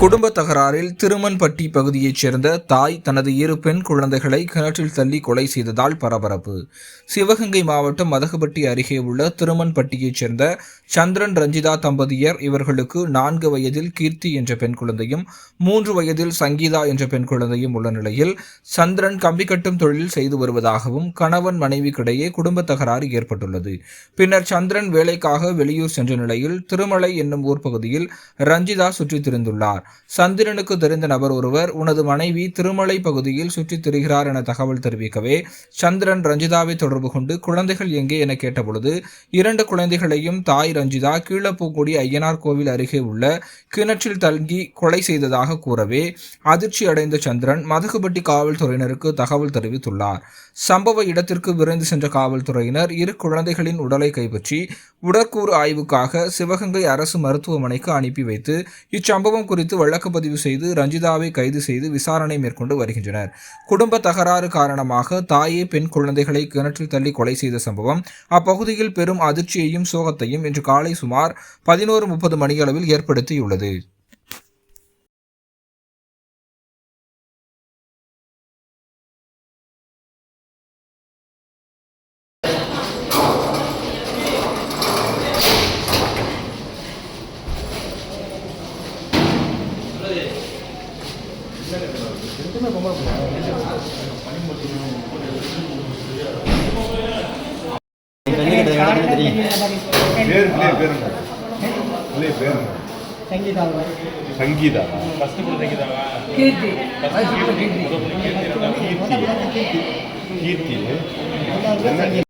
குடும்ப தகராறில் திருமன்பட்டி பகுதியைச் சேர்ந்த தாய் தனது இரு பெண் குழந்தைகளை கிணற்றில் தள்ளி கொலை செய்ததால் பரபரப்பு. சிவகங்கை மாவட்டம் மதகுபட்டி அருகே உள்ள திருமன்பட்டியைச் சேர்ந்த சந்திரன் ரஞ்சிதா தம்பதியர் இவர்களுக்கு நான்கு வயதில் கீர்த்தி என்ற பெண் குழந்தையும் மூன்று வயதில் சங்கீதா என்ற பெண் குழந்தையும் உள்ள நிலையில் சந்திரன் கம்பி கட்டும் தொழில் செய்து வருவதாகவும் கணவன் மனைவிக்கிடையே குடும்ப தகராறு ஏற்பட்டுள்ளது. பின்னர் சந்திரன் வேலைக்காக வெளியூர் சென்ற நிலையில் திருமலை என்னும் ஊர் பகுதியில் ரஞ்சிதா சுற்றித் திரிந்துள்ளார். சந்திரனுக்கு தெரிந்த நபர் ஒருவர் உனது மனைவி திருமலை பகுதியில் சுற்றித் திரிகிறார் என தகவல் தெரிவிக்கவே சந்திரன் ரஞ்சிதாவை தொடர்பு கொண்டு குழந்தைகள் எங்கே என கேட்டபொழுது இரண்டு குழந்தைகளையும் தாய் ரஞ்சிதா கீழப்பூக்குடி ஐயனார் கோவில் அருகே உள்ள கிணற்றில் தங்கி கொலை செய்ததாக கூறவே அதிர்ச்சி அடைந்த சந்திரன் மதகுபட்டி காவல்துறையினருக்கு தகவல் தெரிவித்துள்ளார். சம்பவ இடத்திற்கு விரைந்து சென்ற காவல்துறையினர் இரு குழந்தைகளின் உடலை கைப்பற்றி உடற்கூறு ஆய்வுக்காக சிவகங்கை அரசு மருத்துவமனைக்கு அனுப்பி வைத்து இச்சம்பவம் குறித்து வழக்குப்பதிவு செய்து ரஞ்சிதாவை கைது செய்து விசாரணை மேற்கொண்டு வருகின்றனர். குடும்ப தகராறு காரணமாக தாயே பெண் குழந்தைகளை கிணற்றில் தள்ளி கொலை செய்த சம்பவம் அப்பகுதியில் பெரும் அதிர்ச்சியையும் சோகத்தையும் இன்று காலை சுமார் பதினோரு முப்பது மணியளவில் ஏற்படுத்தியுள்ளது. பேர் பிள்ளை பேருங்க பிள்ளை பேருங்க சங்கீதா சங்கீதா ஃபர்ஸ்ட் குழந்தைக்குதாவா கீர்த்தி கீர்த்தி கீர்த்தி கீர்த்தி என்ன